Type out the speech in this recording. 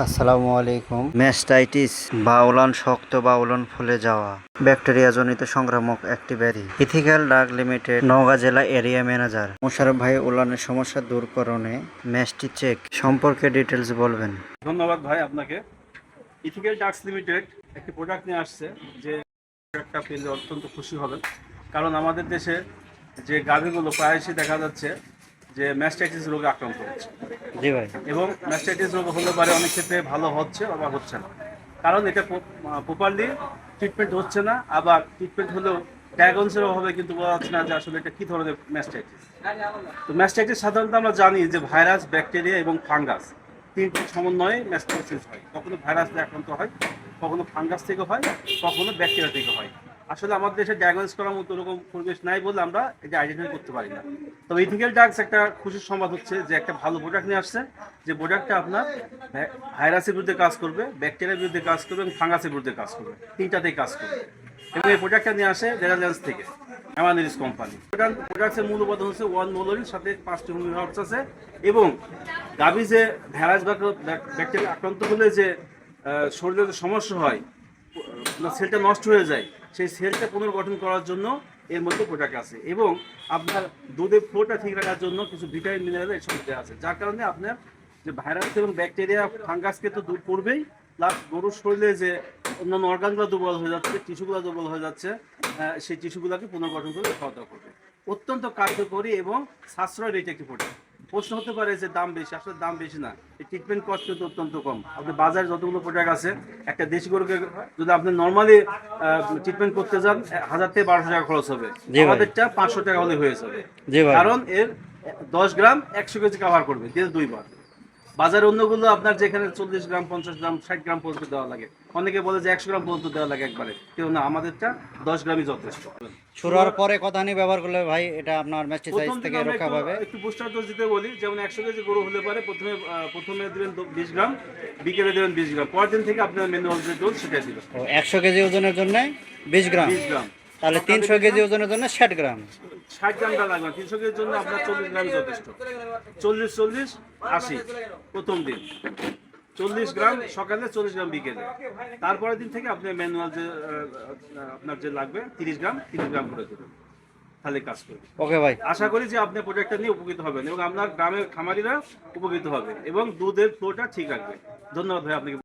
আসসালামু আলাইকুম। ম্যাস্টাইটিস বাউলন শক্ত বাউলন ফুলে যাওয়া। ব্যাকটেরিয়া জনিত সংক্রামক একটি ব্যাধি। ইথিক্যাল ডাক লিমিটেড নওগাঁ জেলা এরিয়া ম্যানেজার। মোশারফ ভাই উলানের সমস্যা দূরকরণে ম্যাস্টি চেক। সম্পর্কে ডিটেলস বলবেন। ধন্যবাদ ভাই আপনাকে। ইথিক্যাল টাক্স লিমিটেড একটি প্রোডাক্ট নিয়ে আসছে যে প্রোডাক্টটা পেলে অত্যন্ত খুশি হবেন। কারণ আমাদের দেশে যে গাভীগুলো প্রায়শই দেখা যাচ্ছে যে ম্যাস্টাইটিস রোগে আক্রান্ত হচ্ছে। জি ভাই। এবং ম্যাস্টাইটিস রোগ হলে পারে অনেক ক্ষেত্রে ভালো হচ্ছে আবার হচ্ছে না। কারণ এটা প্রপারলি ট্রিটমেন্ট হচ্ছে না আবার ট্রিটমেন্ট হলেও ডায়াগনোসের অভাবে কিন্তু বোঝা যাচ্ছে না যে আসলে এটা কী ধরনের ম্যাস্টাইটিস তো ম্যাস্টাইটিস সাধারণত আমরা জানি যে ভাইরাস ব্যাকটেরিয়া এবং ফাঙ্গাস তিনটি সমন্বয়ে ম্যাস্টাইটিস হয়। কখনো ভাইরাস দিয়ে আক্রান্ত হয় কখনো ফাঙ্গাস থেকে হয় কখনো ব্যাকটেরিয়া থেকে হয়। আসলে আমাদের দেশে ডায়াগনোস করার মতো ওরকম পরিবেশ নাই বলে আমরা এটা আইডেন্টিফাই করতে পারি না। তবে ইথিক্যাল ড্রাগস একটা খুশির সংবাদ হচ্ছে যে একটা ভালো প্রোডাক্ট নিয়ে আসছে, যে প্রোডাক্টটা আপনার ভাইরাসের বিরুদ্ধে কাজ করবে ব্যাকটেরিয়ার বিরুদ্ধে কাজ করবে এবং ফাঙ্গাসের বিরুদ্ধে কাজ করবে, তিনটাতেই কাজ করবে। এবং এই প্রোডাক্টটা নিয়ে আসে নেদারল্যান্ডস থেকে অ্যামানিরিস কোম্পানি প্রোডাক্টের মূল উপাদান হচ্ছে ওয়ান মোলরিন সাথে পাঁচটি হোমিও হার্বস আছে এবং গাভী যে ভাইরাস বা ব্যাকটেরিয়া আক্রান্ত হলে যে শরীরে যে সমস্যা হয় সেলটা নষ্ট হয়ে যায় সেই সেলটা পুনর্গঠন করার জন্য এর মধ্যে প্রোডাক্ট আছে। এবং আপনার দুধের ফ্লোটা ঠিক রাখার জন্য কিছু ভিটামিন মিনারেল এসব দেওয়া আছে। যার কারণে আপনার যে ভাইরাস এবং ব্যাকটেরিয়া, ফাঙ্গাসকে তো দূর করবেই। প্লাস গরুর শরীরে যে অন্যান্য অর্গানগুলো দুর্বল হয়ে যাচ্ছে, টিস্যুগুলো দুর্বল হয়ে যাচ্ছে সেই টিস্যুগুলোকে পুনর্গঠন করে খাওয়া দাওয়া করবে। অত্যন্ত কার্যকরী এবং সাশ্রয় রেট একটি প্রোডাক্ট প্রশ্ন হতে পারে যে দাম বেশি আসলে দাম বেশি না। এই ট্রিটমেন্ট কস্ট কিন্তু অত্যন্ত কম। আপনি বাজারে যতগুলো প্রোডাক্ট আছে একটা দেশি গরুকে যদি আপনি নর্মালি ট্রিটমেন্ট করতে যান হাজার থেকে বারোশো টাকা খরচ হবে। আমাদেরটা পাঁচশো টাকা হলে হয়ে যাবে। কারণ এর দশ গ্রাম একশো কেজি কাভার করবে দিনে দুইবার। বাজারে অন্যগুলো আপনার যেখানে চল্লিশ গ্রাম পঞ্চাশ গ্রাম ষাট গ্রাম পর্যন্ত দেওয়া লাগে। অনেকে বলে যে একশো গ্রাম পর্যন্ত দেওয়া লাগে একবারে। কেউ না আমাদেরটা দশ গ্রামই যথেষ্ট। হওয়ার পরে কথা নিয়ে ব্যবহার করলে ভাই এটা আপনার ম্যাস্টিসাইজ থেকে রক্ষা পাবে। একটু বুস্টার ডোজ দিতে বলি যেমন একশো কেজি গরু হলে পারে প্রথমে প্রথমে দিবেন বিশ গ্রাম বিকেলে দেবেন বিশ গ্রাম পরের দিন থেকে আপনার ম্যানুয়াল যে ডোজ সেটা দিবেন। ও একশো কেজি ওজনের জন্য বিশ গ্রাম? বিশ গ্রাম। তাহলে তিনশো কেজি ওজনের জন্য ষাট গ্রাম। ষাট গ্রামটা লাগবে। তিনশো কেজির জন্য আপনার চল্লিশ গ্রাম যথেষ্ট। চল্লিশ চল্লিশ আশি প্রথম দিন। চল্লিশ গ্রাম সকালে চল্লিশ গ্রাম বিকেলে। তারপরের দিন থেকে আপনি ম্যানুয়াল যে আপনার যে লাগবে তিরিশ গ্রাম তিরিশ গ্রাম করে দেবেন। তাহলে কাজ করবে। ওকে ভাই। আশা করি যে আপনি প্রোডাক্টটা নিয়ে উপকৃত হবেন এবং আপনার গ্রামের খামারিরা উপকৃত হবে এবং দুধের ফ্লোটা ঠিক রাখবে। ধন্যবাদ ভাই আপনাকে